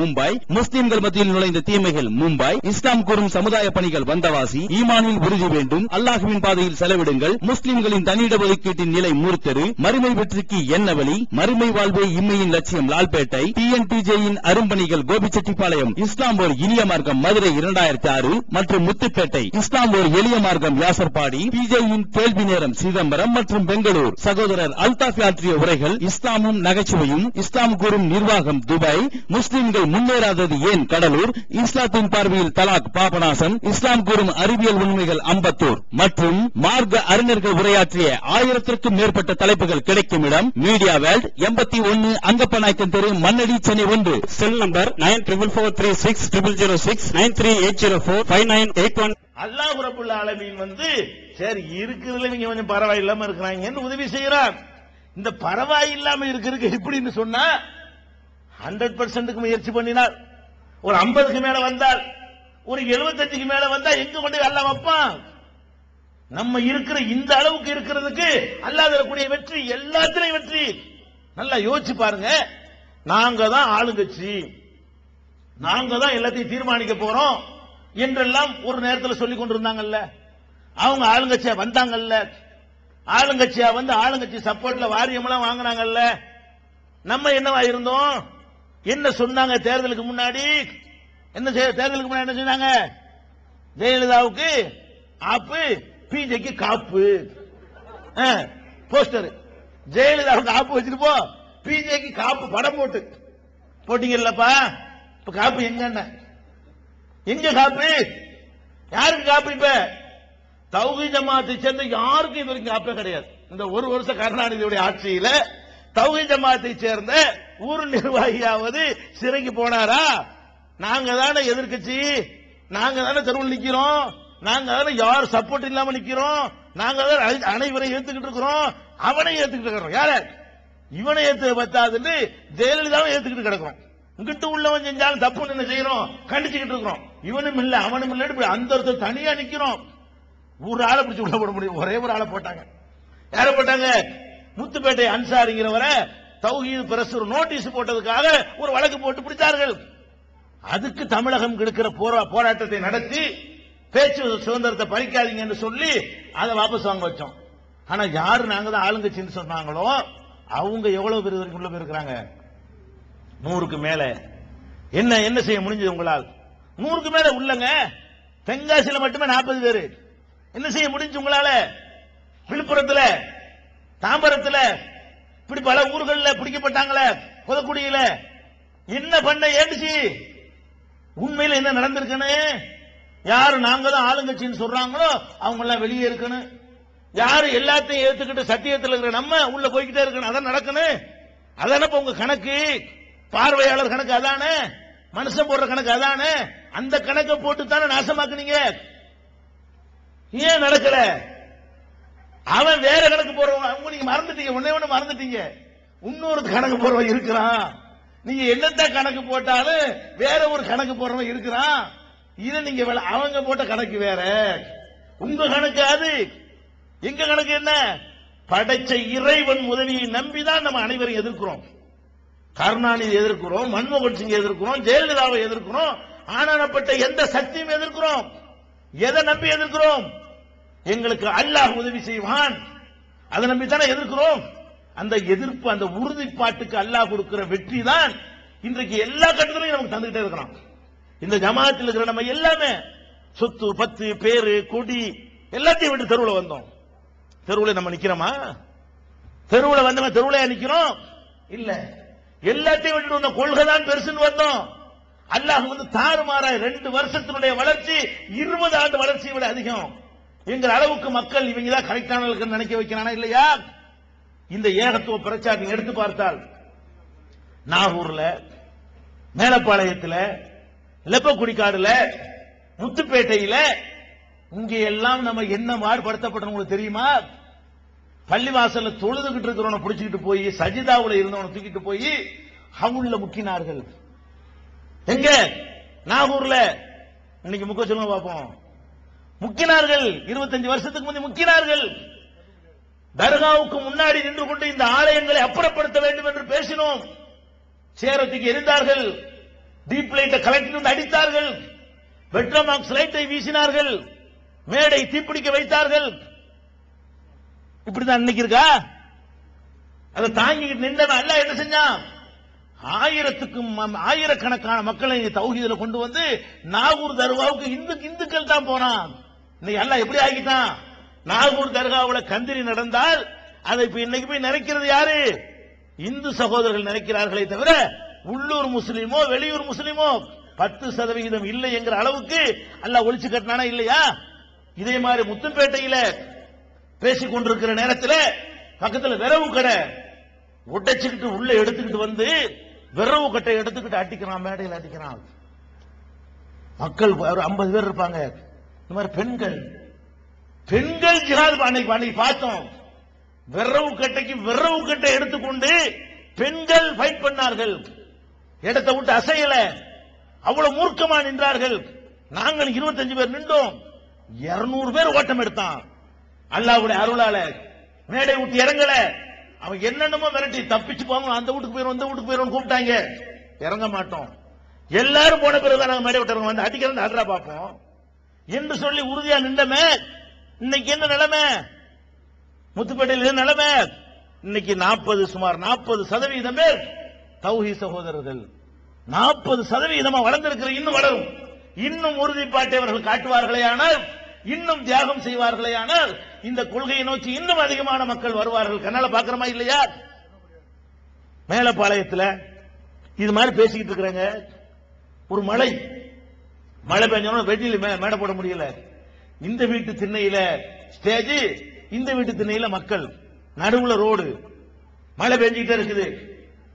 மும்பை முஸ்லிம்கள் மத்தியில் நுழைந்த தீமைகள் மும்பை. இஸ்லாம் கூறும் சமுதாய பணிகள் வந்தவாசி. ஈமானில் உறுதி வேண்டும். அல்லாஹுவின் பாதையில் செலவிடுங்கள். முஸ்லிம்களின் தனியிட ஒதுக்கீட்டின் நிலை மூர்த்தரு. மறுமை வெற்றிக்கு என்ன வழி? மறுமை வாழ்வே இம்மையின் லட்சியம் லால்பேட்டை. டிஎன்டிஜேயின் அரும்பணிகள் கோபிச்செட்டிப்பாளையம். இஸ்லாம் ஒரு இனிய மார்க்கம் மதுரை இரண்டாயிரத்தி ஆறு மற்றும் முத்துப்பேட்டை. இஸ்லாம் ஒரு எளிய மார்க்கம் யாசர்பாடி. பிஜேயின் கேள்வி நேரம் சிதம்பரம் மற்றும் பெங்களூர். சகோதரர் அல்தாஃபி ஆற்றிய உரைகள் இஸ்லாமும் நகைச்சுவையும். இஸ்லாம் கூறும் நிர்வாகம் துபாய். முஸ்லிம்கள் முன்னேறாதது ஏன் கடலூர்? இஸ்லாத்தின் பார்வையில் தலாக் பாபநாசம் இஸ்லாம் கூறும் அறிவியல் உண்மைகள் அம்பத்தூர். மற்றும் மார்க்க அறிஞர்கள் உரையாற்றிய ஆயிரத்திற்கும் மேற்பட்ட தலைப்புகள் கிடைக்கும் இடம் மீடியா வேல்ட் எண்பத்தி ஒன்னு அங்கப்பநாயக்கன் தெரு மண்ணடி சென்னை ஒன்று. Cell number nine triple four three six triple zero six nine three eight zero four five nine eight one அல்லாஹ் ரபுல் ஆலமீன் வந்து சரி இருக்கிறதுல இவங்க கொஞ்சம் பரவாயில்லாம இருக்கிறாங்கன்னு உதவி செய்யறான் இந்த பரவாயில்லாம இருக்கிறதுக்கு எப்படின்னு சொன்னா ஹண்ட்ரட் பர்சன்ட்டுக்கு முயற்சி பண்ணினார். ஒரு ஐம்பதுக்கு மேல வந்தால் ஒரு எழுபத்தஞ்சுக்கு மேல வந்தா எங்க கொண்டு அல்ல வைப்பான்? நம்ம இருக்கிற இந்த அளவுக்கு இருக்கிறதுக்கு அல்லாதரக்கூடிய வெற்றி எல்லாத்திலையும் வெற்றி. நல்லா யோசிச்சு பாருங்க. நாங்க தான் ஆளுங்கட்சி. நாங்க தான் எல்லாத்தையும் தீர்மானிக்க போறோம் என்றெல்லாம் ஒரு நேரத்தில் சொல்லி கொண்டிருந்தாங்கல்ல. அவங்க ஆளுங்கட்சியா வந்தாங்கல்ல. ஆளுங்கட்சியா வந்து ஆளுங்கட்சி சப்போர்ட்ல வாரியமெல்லாம் வாங்கினாங்கல்ல. நம்ம என்னவா இருந்தோம்? என்ன சொன்னாங்க தேர்தலுக்கு முன்னாடி? என்ன செய்ய- தேர்தலுக்கு முன்னாடி என்ன சொன்னாங்க? ஜெயலலிதாவுக்கு ஆப்பு பிஜேக்கு காப்பு. போஸ்டர். ஜெயலலிதாவுக்கு ஆப்பு வச்சுட்டு போ. பிஜேக்கு காப்பு படம் போட்டு. போட்டீங்கல்லப்பா? இப்ப காப்பு எங்க எங்க காப்பு? யாருக்கு காப்பு இப்ப? தௌஹி ஜமாத்தை சேர்ந்த யாருக்கும் இது வரைக்கும் காப்பே கிடையாது. இந்த ஒரு வருஷம் கருணாநிதியுடைய ஆட்சியில தௌஹி ஜமாத்தை சேர்ந்த ஊர் நிர்வாகியாவது சிறைக்கு போனாரா? நாங்க தானே எதிர்க்கட்சி. நாங்க தானே தெருவில் நிக்கிறோம். நாங்க தானே யார் சப்போர்ட் இல்லாம நிக்கிறோம். நாங்க தான் அனை- அனைவரையும் ஏத்துக்கிட்டு இருக்கிறோம். அவனை ஏத்துக்கிட்டு இருக்கிறோம். யார? இவனை ஏத்து பத்தாதுன்னு ஜெயலலிதாவும் ஏத்துக்கிட்டு கிடக்கிறோம். இங்கிட்டு உள்ளவன் செஞ்சாலும் தப்புன்னு என்ன செய்யறோம்? கண்டிச்சுக்கிட்டு இருக்கிறோம். இவனும் இல்ல அவனும் இல்ல அந்த ஒருத்தர் தனியா நிக்கிறோம். ஒரு ஆளை பிடிச்சு உள்ள போட முடியும். ஒரே ஒரு ஆளை போட்டாங்க. யார போட்டாங்க? முத்துப்பேட்டை அன்சாரிங்கிறவரை தௌஹீத் பிரஸ் ஒரு நோட்டீஸ் போட்டதுக்காக ஒரு வழக்கு போட்டு பிடித்தார்கள். அதுக்கு தமிழகம் கெடுக்கிற போரா- போராட்டத்தை நடத்தி பேச்சு சுதந்திரத்தை பறிக்காதீங்கன்னு சொல்லி அதை வாபஸ் வாங்க வச்சோம். ஆனா யாரு நாங்க தான் ஆளுங்கட்சின்னு சொன்னாங்களோ அவங்க எவ்வளவு பேர் வரைக்கும் உள்ள போயிருக்கிறாங்க? நூறுக்கு மேல. என்ன என்ன செய்ய முடிஞ்சது உங்களால்? நூறுக்கு மேல உள்ளங்க. தென்காசியில மட்டுமே நாற்பது பேரு. என்ன செய்ய முடிஞ்சு உங்களால? விழுப்புரத்துல தாம்பரத்துல இப்படி பல ஊர்கள்ல பிடிக்கப்பட்டாங்களே புதக்குடியில. என்ன பண்ண ஏண்டுச்சு உண்மையில என்ன நடந்திருக்குன்னு? யாரு நாங்க தான் ஆளுங்கட்சின்னு சொல்றாங்களோ அவங்க எல்லாம் வெளியே இருக்கணும். யாரு எல்லாத்தையும் ஏத்துக்கிட்டு சத்தியத்தில் இருக்கிற நம்ம உள்ள போய்கிட்டே இருக்கணும். அதான் நடக்கணும் அதான இப்ப உங்க கணக்கு? பார்வையாளர் கணக்கு அதானே? மனுஷன் போடுற கணக்கு அதானே? அந்த கணக்கை போட்டு தானே நாசமாக்குனீங்க? ஏன் நடக்கல? அவன் வேற கணக்கு போறவன். அவங்க நீங்க மறந்துட்டீங்க. ஒன்னே ஒண்ணு மறந்துட்டீங்க. இன்னொரு கணக்கு போறவன் இருக்கிறான். நீங்க என்னத்த கணக்கு போட்டாலும் வேற ஒரு கணக்கு போறவன் இருக்கிறான். இதை நீங்க அவங்க போட்ட கணக்கு வேற. உங்க கணக்கு அது. எங்க கணக்கு என்ன? படைச்ச இறைவன் உதவியை நம்பிதான் நம்ம அனைவரும் எதிர்க்கிறோம். கருணாநிதி எதிர்க்கிறோம் மன்மோகன் சிங் எதிர்க்கிறோம் ஜெயலலிதாவை எதிர்க்கிறோம். ஆனானப்பட்ட எந்த சக்தியும் எதிர்க்கிறோம். எதை நம்பி எதிர்க்கிறோம்? எங்களுக்கு அல்லாஹ் உதவி செய்வான். அதை நம்பி தானே எதிர்க்கிறோம். அந்த எதிர்ப்பு அந்த உறுதிப்பாட்டுக்கு அல்லாஹ் கொடுக்கிற வெற்றி தான் இன்றைக்கு எல்லா கட்டத்திலையும் நமக்கு தந்துகிட்டே இருக்கிறோம் இந்த ஜமாத்தில் இருக்கிற நம்ம எல்லாமே சொத்து பத்து பேரு கொடி எல்லாத்தையும் விட்டு தெருவில் வந்தோம். தெருவில் நம்ம நிக்கிறோமா? தெருவில் வந்தவன் தெருவில் நிக்கிறோம்? இல்ல. எல்லாத்தையும் விட்டு வந்த கொள்கை தான் பெருசுன்னு வந்தோம். அல்லாஹ் வந்து தாறுமாறாய் ரெண்டு வருஷத்தினுடைய வளர்ச்சி இருபது ஆண்டு வளர்ச்சியை விட அதிகம். எங்கள் அளவுக்கு மக்கள் இவங்க தான் கரெக்டானவர்களுக்கு நினைக்க வைக்கிறானா இல்லையா? இந்த ஏகத்துவ பிரச்சாரம் எடுத்து பார்த்தால் நாகூர்ல மேலப்பாளையத்தில் லெப்பக்குடிக்காடுல முத்துப்பேட்டையில இங்க எல்லாம் நம்ம என்ன மாறுபடுத்தப்பட்டவங்களுக்கு தெரியுமா? பள்ளிவாசல்ல தொழுதுகிட்டு இருக்கிறவனை பிடிச்சிக்கிட்டு போய் சஜிதாவுல இருந்தவனை தூக்கிட்டு போய் ஹவுல்ல முக்கினார்கள். எங்க? நாகூர்ல. இன்னைக்கு முக்க சொல்லுங்க பார்ப்போம். முக்கினார்கள். இருபத்தஞ்சு வருஷத்துக்கு முந்தைய முக்கினார்கள். தர்காவுக்கு முன்னாடி நின்று கொண்டு இந்த ஆலயங்களை அப்புறப்படுத்த வேண்டும் என்று பேசினோம். சேரத்துக்கு எரிந்தார்கள். டீப் லைட்டை கலெக்டர் வந்து அடித்தார்கள். பெட்ரோமாக்ஸ் லைட்டை வீசினார்கள். மேடை தீப்பிடிக்க வைத்தார்கள். இப்படிதான் இன்னைக்கு இருக்கா? அதை தாங்கிக்கிட்டு நின்றவன் அல்ல என்ன செஞ்சான்? ஆயிரத்துக்கும் ஆயிரக்கணக்கான மக்களை தௌஹீதில் கொண்டு வந்து நாகூர் தர்காவுக்கு இந்து இந்துக்கள் தான் போனான். இன்னைக்கு எல்லாம் எப்படி ஆகிட்டான்? நாகூர் தர்காவில் கந்திரி நடந்தால் அதை இப்ப இன்னைக்கு போய் நினைக்கிறது யாரு? இந்து சகோதரர்கள் நினைக்கிறார்களே தவிர உள்ளூர் முஸ்லீமோ வெளியூர் முஸ்லீமோ பத்து சதவிகிதம் இல்லை என்கிற அளவுக்கு அல்ல ஒழிச்சு கட்டினானா இல்லையா? இதே மாதிரி முத்துப்பேட்டையில பேசிக் கொண்டிருக்கிற நேரத்தில் பக்கத்தில் விரவு கடை உடைச்சுக்கிட்டு உள்ள எடுத்துக்கிட்டு வந்து வெறவு கட்டை எடுத்துக்கிட்டு அடிக்கிறான் மேடையில் அடிக்கிறான். மக்கள் ஒரு ஐம்பது பேர் இருப்பாங்க. இந்த மாதிரி பெண்கள். பெண்கள் ஜிஹாத் அன்னைக்கு அன்னைக்கு பார்த்தோம். வெறவு கட்டைக்கு விரவு கட்டை எடுத்துக்கொண்டு பெண்கள் ஃபைட் பண்ணார்கள். இடத்தை விட்டு அசையல. அவ்வளவு மூர்க்கமா நின்றார்கள். நாங்கள் 25 பேர் நின்றோம். 200 பேர் ஓட்டம் எடுத்தான். அல்லாஹ்வுடைய அருளால மேடை விட்டு இறங்கல. அவன் என்னென்னமோ மிரட்டி தப்பிச்சு போவோம் அந்த வீட்டுக்கு போயிடும் அந்த வீட்டுக்கு போயிடும் கூப்பிட்டாங்க. இறங்க மாட்டோம். எல்லாரும் போன பிறகு நாங்க மேடை விட்டு வந்து அடிக்கிறது அட்ரா பார்ப்போம். என்று சொல்லி உறுதியா நின்றமே. இன்னைக்கு என்ன நிலைமை? முத்துப்பேட்டையில் என்ன நிலைமை? இன்னைக்கு நாற்பது சுமார் நாற்பது சதவீதம் பேர் தௌஹி சகோதரர்கள். நாற்பது சதவீதமா வளர்ந்திருக்கிற இன்னும் வளரும். இன்னும் உறுதிப்பாட்டை அவர்கள் காட்டுவார்களே ஆனால் இன்னும் தியாகம் செய்வார்களே ஆனால் இந்த கொள்கையை நோக்கி இன்னும் அதிகமான மக்கள் வருவார்கள். கண்ணால பாக்குறமா இல்லையா? மேலப்பாளையத்துல இது மாதிரி பேசிக்கிட்டு இருக்கிறாங்க. ஒரு மழை மழை பெஞ்சோன்னா வெட்டியில் மே- மேடை போட முடியல. இந்த வீட்டு திண்ணையில ஸ்டேஜ் இந்த வீட்டு திண்ணையில மக்கள். நடுவுல ரோடு மழை பெஞ்சிக்கிட்டே இருக்குது.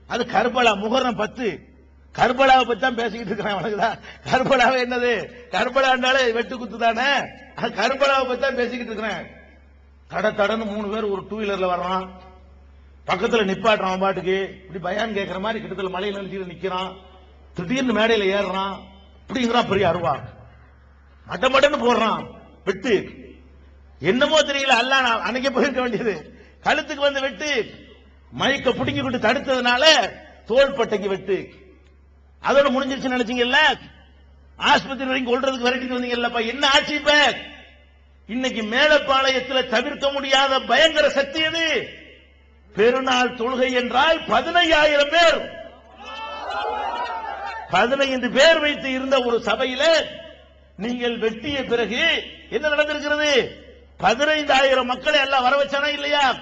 அது கருப்பலா முகரம் பத்து. கர்பலாவை பத்தி தான் பேசிக்கிட்டு இருக்கிறான் அவனுக்குதான் கர்பலாவை என்னது? கர்பலாண்டாலே வெட்டு குத்து தானே? அது கர்பலாவை பத்தி தான் பேசிக்கிட்டு இருக்கிறேன். தட தடன்னு மூணு பேர் ஒரு டூ வீலர்ல வர்றான். பக்கத்துல நிப்பாட்டுறான் பாட்டுக்கு. இப்படி பயான் கேட்கற மாதிரி கிட்டத்தட்ட மலையில நினைச்சு நிக்கிறான். திடீர்னு மேடையில ஏறுறான். இப்படிங்கிறான் பெரிய அருவா. மட்ட மட்டன்னு போடுறான். வெட்டு. என்னமோ தெரியல அல்ல நான் அன்னைக்கே போயிருக்க வேண்டியது. கழுத்துக்கு வந்து வெட்டு. மயக்க பிடிங்கிக்கிட்டு தடுத்ததுனால தோள்பட்டைக்கு வெட்டு. அதோட முடிஞ்சிருச்சு நினைச்சீங்கல்ல? ஆஸ்பத்திரி வரைக்கும் கொள்றதுக்கு விரட்டிட்டு வந்தீங்கல்லப்பா. என்ன ஆட்சி இப்ப? இன்னைக்கு மேலப்பாளையத்தில் தவிர்க்க முடியாத பயங்கர சக்தி எது? பெருநாள் தொழுகை என்றால் பதினையாயிரம் பேர். பதினைந்து பேர் வைத்து இருந்த ஒரு சபையில நீங்கள் வெட்டிய பிறகு என்ன நடந்திருக்கிறது? பதினைந்தாயிரம் மக்களை எல்லாம் வர வச்சானா இல்லையா?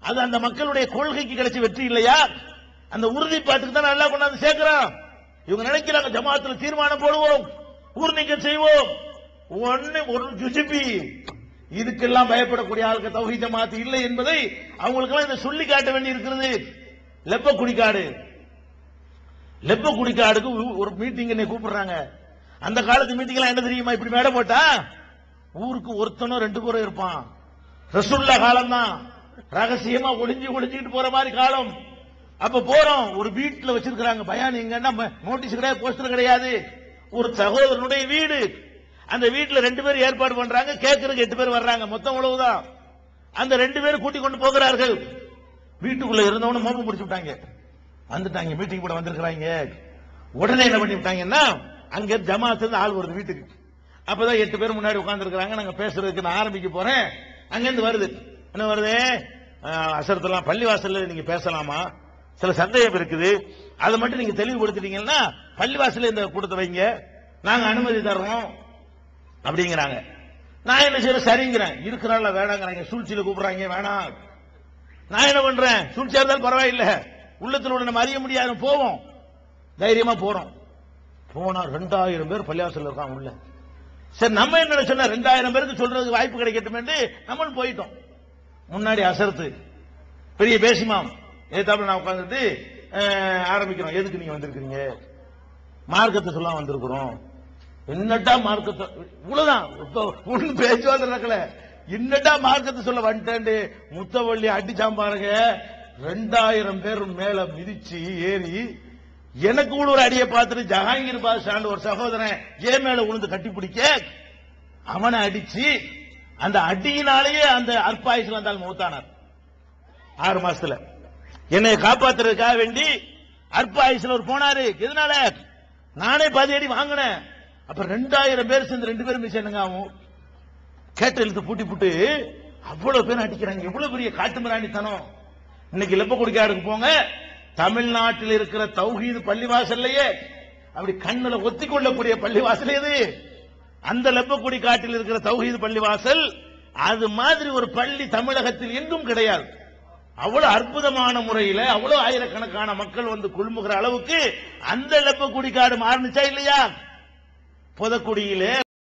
அது அந்த மக்களுடைய கொள்கைக்கு கிடைச்ச வெற்றி இல்லையா? அந்த உறுதிப்பாட்டுக்கு தான் நல்லா கொண்டாந்து சேர்க்கிறான் இவங்க நினைக்கிறாங்க ஜமாத்துல தீர்மானம் போடுவோம் ஊர் நீக்கம் செய்வோம். ஒன்னு ஒரு ஜுஜிபி. இதுக்கெல்லாம் பயப்படக்கூடிய ஆளுக்கு தௌஹி ஜமாத்து இல்லை என்பதை அவங்களுக்கெல்லாம் இதை சொல்லி காட்ட வேண்டி இருக்கிறது லெப்ப குடிக்காடு லெப்ப குடிக்காடுக்கு ஒரு- ஒரு மீட்டிங் என்னை கூப்பிடுறாங்க. அந்த காலத்து மீட்டிங் எல்லாம் என்ன தெரியுமா இப்படி மேடை போட்டா? ஊருக்கு ஒருத்தனோ ரெண்டு பேரும் இருப்பான். ரசுல்லா காலம் தான் ரகசியமா ஒளிஞ்சு ஒளிஞ்சுக்கிட்டு போற மாதிரி காலம். அப்ப போறோம். ஒரு வீட்டுல வச்சிருக்கிறாங்க. பயான் எங்கன்னா நோட்டீஸ் கிடையாது போஸ்டர் கிடையாது. ஒரு சகோதரனுடைய வீடு. அந்த வீட்டுல ரெண்டு பேர் ஏற்பாடு பண்றாங்க. கேட்கறதுக்கு எட்டு பேர் வர்றாங்க. மொத்தம் உழவுதான் அந்த ரெண்டு பேரும் கூட்டி கொண்டு போகிறார்கள். வீட்டுக்குள்ள இருந்தவன மோப்பம் பிடிச்சு விட்டாங்க. வந்துட்டாங்க. மீட்டிங் கூட வந்திருக்கிறாங்க. உடனே என்ன பண்ணி விட்டாங்கன்னா அங்க ஜமாத்துல இருந்து ஆள் வருது வீட்டுக்கு. அப்பதான் எட்டு பேர் முன்னாடி உட்கார்ந்து இருக்கிறாங்க நாங்க பேசுறதுக்கு நான் ஆரம்பிக்க போறேன். அங்கிருந்து வருது. என்ன வருது? அஹ், அசரத்தெல்லாம் பள்ளிவாசல்ல நீங்க பேசலாமா? சில சந்தேகம் இருக்குது. அதை மட்டும் நீங்க தெளிவுபடுத்திட்டீங்கன்னா பள்ளிவாசல இந்த கூட்டத்தை வைங்க. நாங்க அனுமதி தர்றோம். அப்படிங்கிறாங்க. நான் என்ன செய்யறேன் சரிங்கிறேன். இருக்கிறாள் வேணாங்கிறாங்க. சூழ்ச்சியில கூப்பிடுறாங்க. வேணாம். நான் என்ன பண்றேன்? சூழ்ச்சியா இருந்தாலும் பரவாயில்ல. உள்ளத்தில் உள்ள நம்ம அறிய முடியாது. போவோம். தைரியமா போறோம். போனா ரெண்டாயிரம் பேர் பள்ளிவாசல்ல இருக்காங்க உள்ள. சரி நம்ம என்ன சொன்ன ரெண்டாயிரம் பேருக்கு சொல்றதுக்கு வாய்ப்பு கிடைக்கட்டும் என்று நம்மளும் போயிட்டோம். முன்னாடி அசரத்து. பெரிய பேசிமாம். ஏத்தாப்புல நான் உட்காந்துட்டு ஆரம்பிக்கிறோம் எதுக்கு நீங்க வந்திருக்கிறீங்க? மார்க்கத்தை சொல்ல வந்திருக்கிறோம். என்னட்டா மார்க்கத்தை இவ்வளவுதான். ஒண்ணு பேச்சுவார்த்தை நடக்கல. என்னட்டா மார்க்கத்தை சொல்ல வந்துட்டேன் முத்தவள்ளி அடிச்சாம் பாருங்க ரெண்டாயிரம் பேர் மேல மிதிச்சு ஏறி எனக்கு கூட ஒரு அடியை பார்த்துட்டு ஜஹாங்கீர் பாஷான்னு ஒரு சகோதரன் ஏன் மேல உளுந்து கட்டி பிடிக்க அவனை அடிச்சு அந்த அடியினாலேயே அந்த அற்பாயுசுல வந்தால் மூத்தானார். ஆறு மாசத்துல. என்னை காப்பாத்துறதுக்காக வேண்டி அற்ப ஆயுசுல ஒரு போனாரு. எதனால? நானே பாதி அடி வாங்கினேன். அப்ப ரெண்டாயிரம் பேர் சேர்ந்து ரெண்டு பேரும் மிஸ் என்னங்க ஆகும் கேட்ட எழுத்து பூட்டி புட்டு அவ்வளவு பேர் அடிக்கிறாங்க. எவ்வளவு பெரிய காட்டு மிராணித்தனம் இன்னைக்கு லெப்பக்குடிக்காடுக்கு போங்க. தமிழ்நாட்டில் இருக்கிற தௌஹீது பள்ளிவாசல்லையே. அப்படி கண்ணுல ஒத்தி கொள்ளக்கூடிய பள்ளிவாசல் எது? அந்த லெப்பக்குடி காட்டில் இருக்கிற தௌஹீது பள்ளிவாசல். அது மாதிரி ஒரு பள்ளி தமிழகத்தில் எங்கும் கிடையாது. அவ்வளவு அற்புதமான முறையில அவ்வளவு ஆயிரக்கணக்கான மக்கள் வந்து குழுமுகிற அளவுக்கு அந்த லெப்பக்குடி காடு மாறுனுச்சா இல்லையா? புதக்குடியிலே